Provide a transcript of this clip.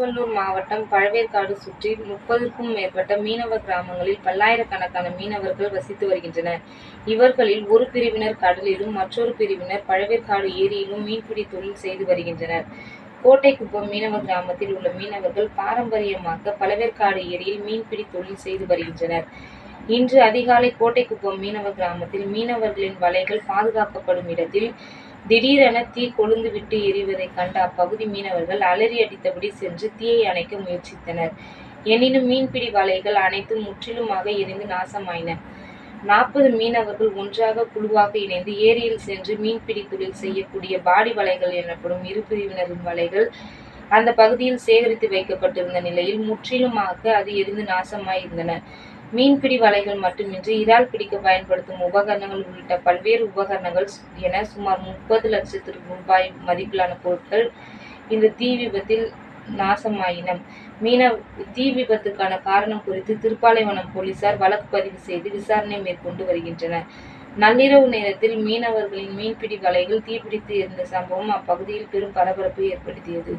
திருவள்ளூர் மாவட்டம் பழவேற்காடு சுற்றி முப்பதுக்கும் மேற்பட்ட மீனவ கிராமங்களில் பல்லாயிரக்கணக்கான மீனவர்கள் வசித்து வருகின்றனர். இவர்களில் ஒரு பிரிவினர் கடலிலும், மற்றொரு பிரிவினர் பழவேற்காடு ஏரியிலும் மீன்பிடி தொழில் செய்து வருகின்றனர். கோட்டைக்குப்பம் மீனவ கிராமத்தில் உள்ள மீனவர்கள் பாரம்பரியமாக பழவேற்காடு ஏரியில் மீன்பிடி தொழில் செய்து வருகின்றனர். இன்று அதிகாலை கோட்டைக்குப்பம் மீனவ கிராமத்தில் மீனவர்களின் வலைகள் பாதுகாக்கப்படும் இடத்தில் திடீரென தீ கொழுந்துவிட்டு எரிவதை கண்ட அப்பகுதி மீனவர்கள் அலறி அடித்தபடி சென்று தீயை அணைக்க முயற்சித்தனர். எனினும் மீன்பிடி வலைகள் அனைத்தும் முற்றிலுமாக எரிந்து நாசமாயின. நாற்பது மீனவர்கள் ஒன்றாக குழுவாக இணைந்து ஏரியில் சென்று மீன்பிடி தொழில் செய்யக்கூடிய பாடி வலைகள் எனப்படும் இரு பிரிவினரின் வலைகள் அந்த பகுதியில் சேகரித்து வைக்கப்பட்டிருந்த நிலையில் முற்றிலுமாக அது எரிந்து நாசமாய் இருந்தன. மீன்பிடி வலைகள் மட்டுமின்றி இறால் பிடிக்க பயன்படுத்தும் உபகரணங்கள் உள்ளிட்ட பல்வேறு உபகரணங்கள் என சுமார் முப்பது லட்சத்து ரூபாய் மதிப்பிலான பொருட்கள் இந்த தீ விபத்தில் நாசமாயின. மீனவ தீ விபத்துக்கான காரணம் குறித்து திருப்பாலைவனம் போலீசார் வழக்கு பதிவு செய்து விசாரணை மேற்கொண்டு வருகின்றனர். நள்ளிரவு நேரத்தில் மீனவர்களின் மீன்பிடி வலைகள் தீப்பிடித்து இருந்த சம்பவம் அப்பகுதியில் பெரும் பரபரப்பை ஏற்படுத்தியது.